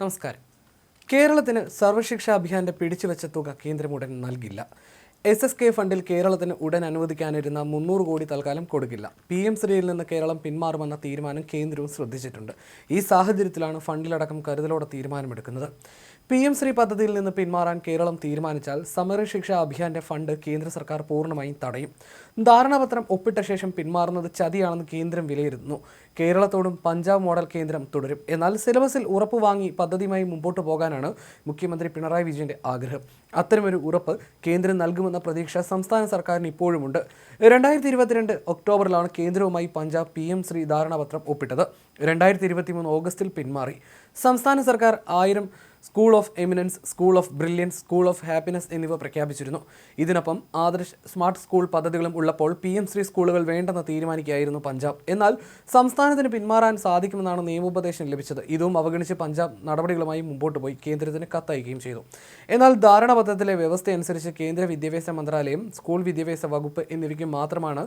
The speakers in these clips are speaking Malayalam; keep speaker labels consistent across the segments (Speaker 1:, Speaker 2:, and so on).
Speaker 1: നമസ്കാരം. കേരളത്തിന് സർവശിക്ഷാ അഭിയാന്റെ പിടിച്ചുവെച്ച തുക കേന്ദ്രം ഉടൻ നൽകില്ല. എസ് എസ് കെ ഫണ്ടിൽ കേരളത്തിന് ഉടൻ അനുവദിക്കാനിരുന്ന മുന്നൂറ് കോടി തൽക്കാലം കൊടുക്കില്ല. പി എം ശ്രീയിൽ നിന്ന് കേരളം പിന്മാറുമെന്ന തീരുമാനം കേന്ദ്രവും ശ്രദ്ധിച്ചിട്ടുണ്ട്. ഈ സാഹചര്യത്തിലാണ് ഫണ്ടിലടക്കം കരുതലോടെ തീരുമാനമെടുക്കുന്നത്. പി എം ശ്രീ പദ്ധതിയിൽ നിന്ന് പിന്മാറാൻ കേരളം തീരുമാനിച്ചാൽ സമരശിക്ഷാ അഭിയാന്റെ ഫണ്ട് കേന്ദ്ര സർക്കാർ പൂർണമായും തടയും. ധാരണാപത്രം ഒപ്പിട്ട ശേഷം പിന്മാറുന്നത് ചതിയാണെന്ന് കേന്ദ്രം വിലയിരുത്തുന്നു. കേരളത്തോടും പഞ്ചാബ് മോഡൽ കേന്ദ്രം തുടരും. എന്നാൽ സിലബസിൽ ഉറപ്പ് വാങ്ങി പദ്ധതിയുമായി മുമ്പോട്ട് പോകാനാണ് മുഖ്യമന്ത്രി പിണറായി വിജയന്റെ ആഗ്രഹം. അത്തരമൊരു ഉറപ്പ് കേന്ദ്രം നൽകുമെന്ന പ്രതീക്ഷ സംസ്ഥാന സർക്കാരിന് ഇപ്പോഴുമുണ്ട്. രണ്ടായിരത്തി ഇരുപത്തിരണ്ട് ഒക്ടോബറിലാണ് കേന്ദ്രവുമായി പഞ്ചാബ് പി എം ശ്രീ ധാരണാപത്രം ഒപ്പിട്ടത്. രണ്ടായിരത്തി ഇരുപത്തി മൂന്ന് ഓഗസ്റ്റിൽ പിന്മാറി. സംസ്ഥാന സർക്കാർ ആയിരം school of eminence school of brilliance school of happiness എന്നിവ പ്രഖ്യാപിച്ചിരുന്നു. ഇതിനൊപ്പം ആദർശ് സ്മാർട്ട് സ്കൂൾ പദ്ധതികളും ഉള്ളപ്പോൾ പി എം ശ്രീ സ്കൂളുകൾ വേണ്ടെന്ന് തീരുമാനിക്കുകയായിരുന്നു പഞ്ചാബ്. എന്നാൽ സംസ്ഥാനത്തിന് പിന്മാറാൻ സാധിക്കുമെന്നാണ് നിയമോപദേശം ലഭിച്ചത്. ഇതും അവഗണിച്ച് പഞ്ചാബ് നടപടികളുമായി മുമ്പോട്ട് പോയി കേന്ദ്രത്തിന് കത്തയക്കുകയും ചെയ്തു. എന്നാൽ ധാരണാപത്രത്തിലെ വ്യവസ്ഥയനുസരിച്ച് കേന്ദ്ര വിദ്യാഭ്യാസ മന്ത്രാലയം സ്കൂൾ വിദ്യാഭ്യാസ വകുപ്പ് എന്നിവയ്ക്ക് മാത്രമാണ്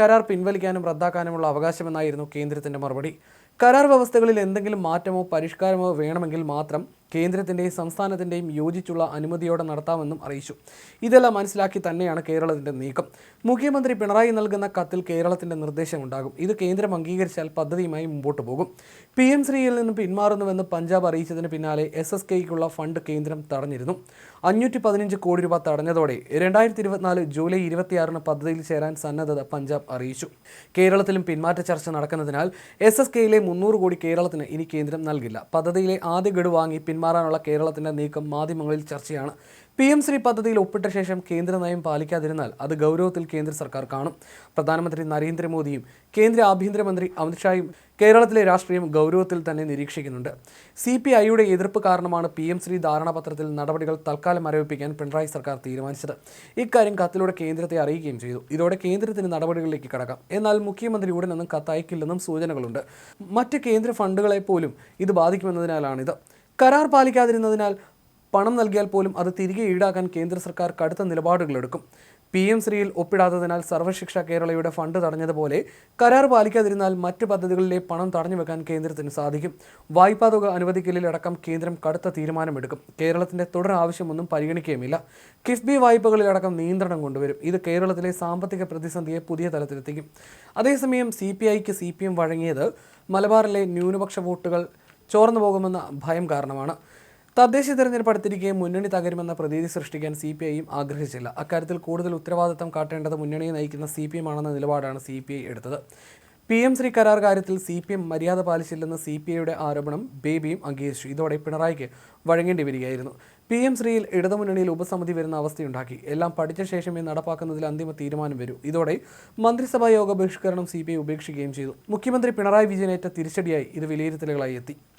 Speaker 1: കരാർ പിൻവലിക്കാനും റദ്ദാക്കാനുമുള്ള അവകാശമെന്നായിരുന്നു കേന്ദ്രത്തിന്റെ മറുപടി. കരാർ വ്യവസ്ഥകളിൽ എന്തെങ്കിലും മാറ്റമോ പരിഷ്കാരമോ വേണമെങ്കിൽ മാത്രം കേന്ദ്രത്തിന്റെയും സംസ്ഥാനത്തിന്റെയും യോജിച്ചുള്ള അനുമതിയോടെ നടത്താമെന്നും അറിയിച്ചു. ഇതെല്ലാം മനസ്സിലാക്കി തന്നെയാണ് കേരളത്തിന്റെ നീക്കം. മുഖ്യമന്ത്രി പിണറായി നൽകുന്ന കത്തിൽ കേരളത്തിന്റെ നിർദ്ദേശമുണ്ടാകും. ഇത് കേന്ദ്രം അംഗീകരിച്ചാൽ പദ്ധതിയുമായി മുമ്പോട്ട് പോകും. പി എം ശ്രീയിൽ നിന്ന് പിന്മാറുന്നുവെന്ന് പഞ്ചാബ് അറിയിച്ചതിന് പിന്നാലെ എസ് എസ് കെയ്ക്കുള്ള ഫണ്ട് കേന്ദ്രം തടഞ്ഞിരുന്നു. അഞ്ഞൂറ്റി പതിനഞ്ച് കോടി രൂപ തടഞ്ഞതോടെ രണ്ടായിരത്തി ഇരുപത്തിനാല് ജൂലൈ ഇരുപത്തിയാറിന് പദ്ധതിയിൽ ചേരാൻ സന്നദ്ധത പഞ്ചാബ് അറിയിച്ചു. കേരളത്തിലും പിന്മാറ്റ ചർച്ച നടക്കുന്നതിനാൽ എസ് എസ് കെയിലെ മുന്നൂറ് കോടി കേരളത്തിന് ഇനി കേന്ദ്രം നൽകില്ല. പദ്ധതിയിലെ ആദ്യ ഗഡു വാങ്ങി പിന്മാറാനുള്ള കേരളത്തിന്റെ നീക്കം മാധ്യമങ്ങളിൽ ചർച്ചയാണ്. പി എം ശ്രീ പദ്ധതിയിൽ ഒപ്പിട്ട ശേഷം കേന്ദ്ര നയം പാലിക്കാതിരുന്നാൽ അത് ഗൗരവത്തിൽ കേന്ദ്ര സർക്കാർ കാണും. പ്രധാനമന്ത്രി നരേന്ദ്രമോദിയും കേന്ദ്ര ആഭ്യന്തരമന്ത്രി അമിത്ഷായും കേരളത്തിലെ രാഷ്ട്രീയം ഗൗരവത്തിൽ തന്നെ നിരീക്ഷിക്കുന്നുണ്ട്. സി പി ഐയുടെ എതിർപ്പ് കാരണമാണ് പി എം ശ്രീ ധാരണാപത്രത്തിൽ നടപടികൾ തൽക്കാലം മരവിപ്പിക്കാൻ പിണറായി സർക്കാർ തീരുമാനിച്ചത്. ഇക്കാര്യം കത്തിലൂടെ കേന്ദ്രത്തെ അറിയിക്കുകയും ചെയ്തു. ഇതോടെ കേന്ദ്രത്തിന് നടപടികളിലേക്ക് കടക്കാം. എന്നാൽ മുഖ്യമന്ത്രി ഉടനൊന്നും കത്തയക്കില്ലെന്നും സൂചനകളുണ്ട്. മറ്റ് കേന്ദ്ര ഫണ്ടുകളെ പോലും ഇത് ബാധിക്കുമെന്നതിനാലാണിത്. കരാർ പാലിക്കാതിരുന്നതിനാൽ പണം നൽകിയാൽ പോലും അത് തിരികെ ഈടാക്കാൻ കേന്ദ്ര സർക്കാർ കടുത്ത നിലപാടുകളെടുക്കും. പി എം ശ്രീയിൽ ഒപ്പിടാത്തതിനാൽ സർവശിക്ഷ കേരളയുടെ ഫണ്ട് തടഞ്ഞതുപോലെ കരാർ പാലിക്കാതിരുന്നാൽ മറ്റ് പദ്ധതികളിലെ പണം തടഞ്ഞു വെക്കാൻ കേന്ദ്രത്തിന് സാധിക്കും. വായ്പാ തുക അനുവദിക്കലിലടക്കം കേന്ദ്രം കടുത്ത തീരുമാനമെടുക്കും. കേരളത്തിന്റെ തുടർ ആവശ്യമൊന്നും പരിഗണിക്കുകയുമില്ല. കിഫ്ബി വായ്പകളിലടക്കം നിയന്ത്രണം കൊണ്ടുവരും. ഇത് കേരളത്തിലെ സാമ്പത്തിക പ്രതിസന്ധിയെ പുതിയ തലത്തിലെത്തിക്കും. അതേസമയം സി പി ഐക്ക് സി പി എം വഴങ്ങിയത് മലബാറിലെ ന്യൂനപക്ഷ വോട്ടുകൾ ചോർന്നു പോകുമെന്ന ഭയം കാരണമാണ്. തദ്ദേശ തെരഞ്ഞെടുപ്പ് അടുത്തിരിക്കെ മുന്നണി തകരുമെന്ന പ്രതീതി സൃഷ്ടിക്കാൻ സി പി ഐയും ആഗ്രഹിച്ചില്ല. അക്കാര്യത്തിൽ കൂടുതൽ ഉത്തരവാദിത്തം കാട്ടേണ്ടത് മുന്നണിയെ നയിക്കുന്ന സി പി എം ആണെന്ന നിലപാടാണ് സി പി ഐ എടുത്തത്. പി എം ശ്രീ കരാർ കാര്യത്തിൽ സി പി എം മര്യാദ പാലിച്ചില്ലെന്ന് സി പി ഐയുടെ ആരോപണം ബേബിയും അംഗീകരിച്ചു. ഇതോടെ പിണറായിക്ക് വഴങ്ങേണ്ടി വരികയായിരുന്നു. പി എം ശ്രീയിൽ ഇടതുമുന്നണിയിൽ ഉപസമിതി വരുന്ന അവസ്ഥയുണ്ടാക്കി. എല്ലാം പഠിച്ച ശേഷമേ നടപ്പാക്കുന്നതിൽ അന്തിമ തീരുമാനം വരൂ. ഇതോടെ മന്ത്രിസഭാ യോഗ ബഹിഷ്കരണം സി പി ഐ ഉപേക്ഷിക്കുകയും ചെയ്തു. മുഖ്യമന്ത്രി പിണറായി വിജയനേറ്റ തിരിച്ചടിയായി ഇത് വിലയിരുത്തലുകളായി എത്തി.